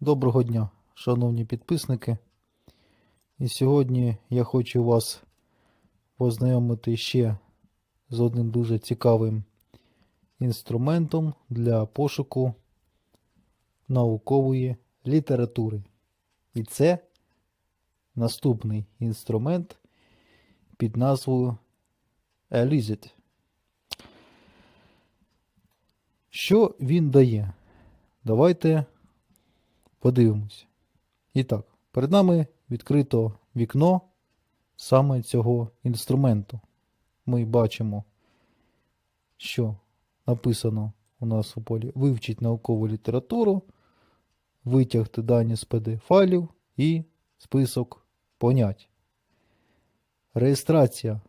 Доброго дня, шановні підписники. І сьогодні я хочу вас познайомити ще з одним дуже цікавим інструментом для пошуку наукової літератури. І це наступний інструмент під назвою Elizit. Що він дає? Давайте подивимось. І так, перед нами відкрито вікно саме цього інструменту. Ми бачимо, що написано у нас у полі вивчить наукову літературу, витягти дані з PD файлів і список понять. Реєстрація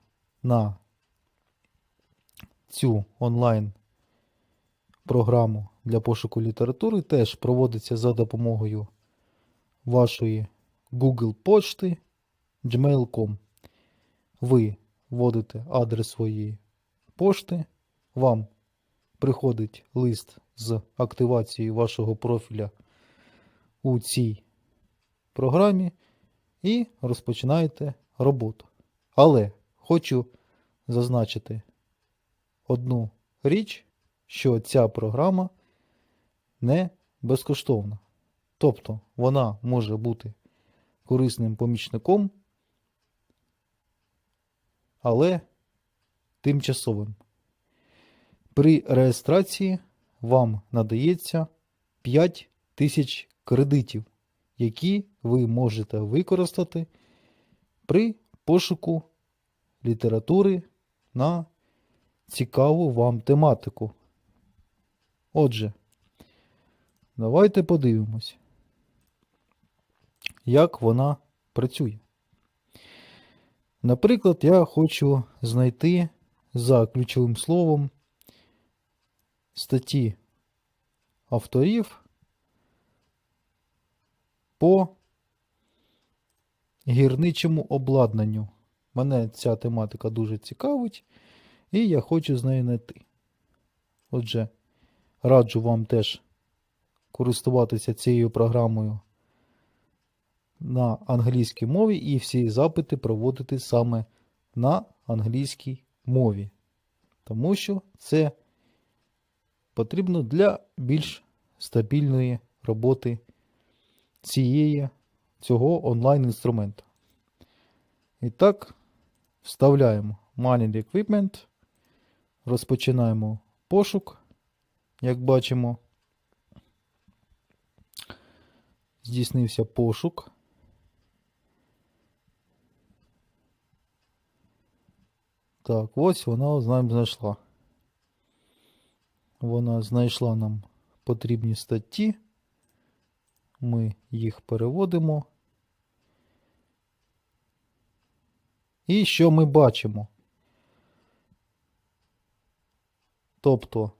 на цю онлайн програму для пошуку літератури теж проводиться за допомогою вашої Google почти gmail.com. Ви вводите адрес своєї пошти, вам приходить лист з активацією вашого профіля у цій програмі і розпочинаєте роботу. Але хочу зазначити одну річ, що ця програма не безкоштовна. Тобто вона може бути корисним помічником, але тимчасовим. При реєстрації вам надається 5 тисяч кредитів, які ви можете використати при пошуку літератури на цікаву вам тематику. Отже, давайте подивимось, як вона працює. Наприклад, я хочу знайти за ключовим словом статті авторів по гірничому обладнанню. Мене ця тематика дуже цікавить, і я хочу з нею знайти. Отже, раджу вам теж користуватися цією програмою на англійській мові і всі запити проводити саме на англійській мові. Тому що це потрібно для більш стабільної роботи цієї, цього онлайн-інструменту. І так, вставляємо Money Equipment, розпочинаємо пошук. Як бачимо, здійснився пошук. Так, ось вона з нами знайшла. Вона знайшла нам потрібні статті. Ми їх переводимо. І що ми бачимо? Тобто,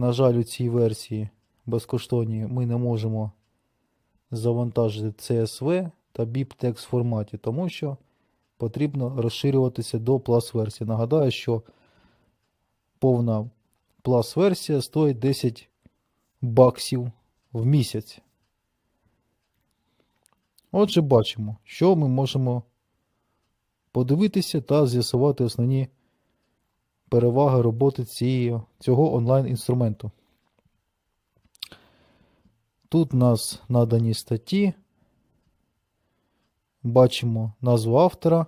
на жаль, у цій версії безкоштовній ми не можемо завантажити CSV та BibTeX форматі, тому що потрібно розширюватися до Plus версії. Нагадаю, що повна Plus версія стоїть 10 баксів в місяць. Отже, бачимо, що ми можемо подивитися та з'ясувати основні переваги роботи цієї, цього онлайн-інструменту. Тут у нас надані статті. Бачимо назву автора,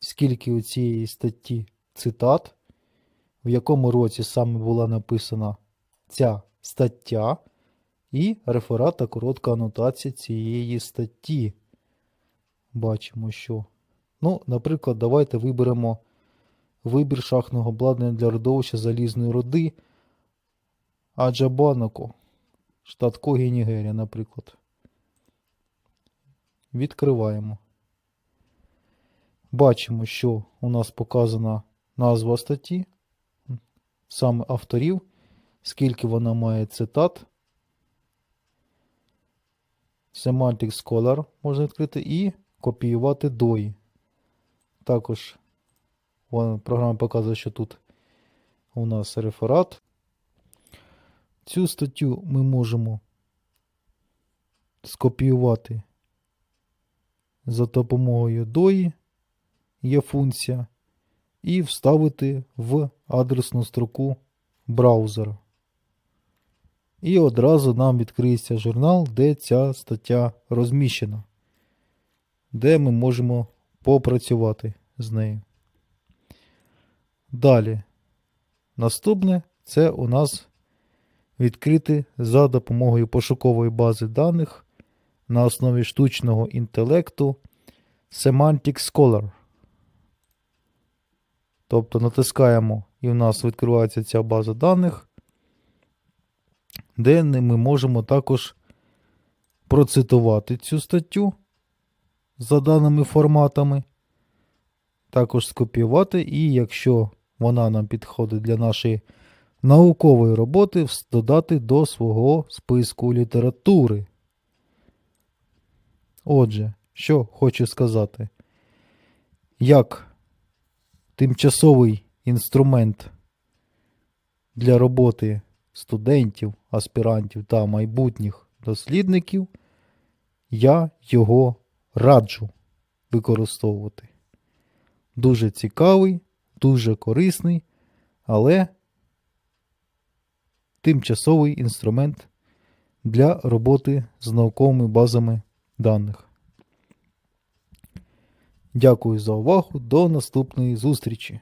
скільки у цієї статті цитат, в якому році саме була написана ця стаття, і реферат та коротка анотація цієї статті. Бачимо, що. Ну, наприклад, давайте виберемо вибір шахтного обладнання для родовища залізної руди Аджабанако, штат Когі, Нігерія, наприклад. Відкриваємо. Бачимо, що у нас показана назва статті, саме авторів, скільки вона має цитат. Semantic Scholar можна відкрити і копіювати дої. Також вон, програма показує, що тут у нас реферат. Цю статтю ми можемо скопіювати за допомогою DOI, є функція, і вставити в адресну строку браузера. І одразу нам відкриється журнал, де ця стаття розміщена, де ми можемо попрацювати з нею. Далі. Наступне це у нас відкрити за допомогою пошукової бази даних на основі штучного інтелекту Semantic Scholar. Тобто натискаємо і в нас відкривається ця база даних, де ми можемо також процитувати цю статтю за даними форматами, також скопіювати, і якщо вона нам підходить для нашої наукової роботи, додати до свого списку літератури. Отже, що хочу сказати, як тимчасовий інструмент для роботи студентів, аспірантів та майбутніх дослідників, я його раджу використовувати. Дуже цікавий, дуже корисний, але тимчасовий інструмент для роботи з науковими базами даних. Дякую за увагу. До наступної зустрічі!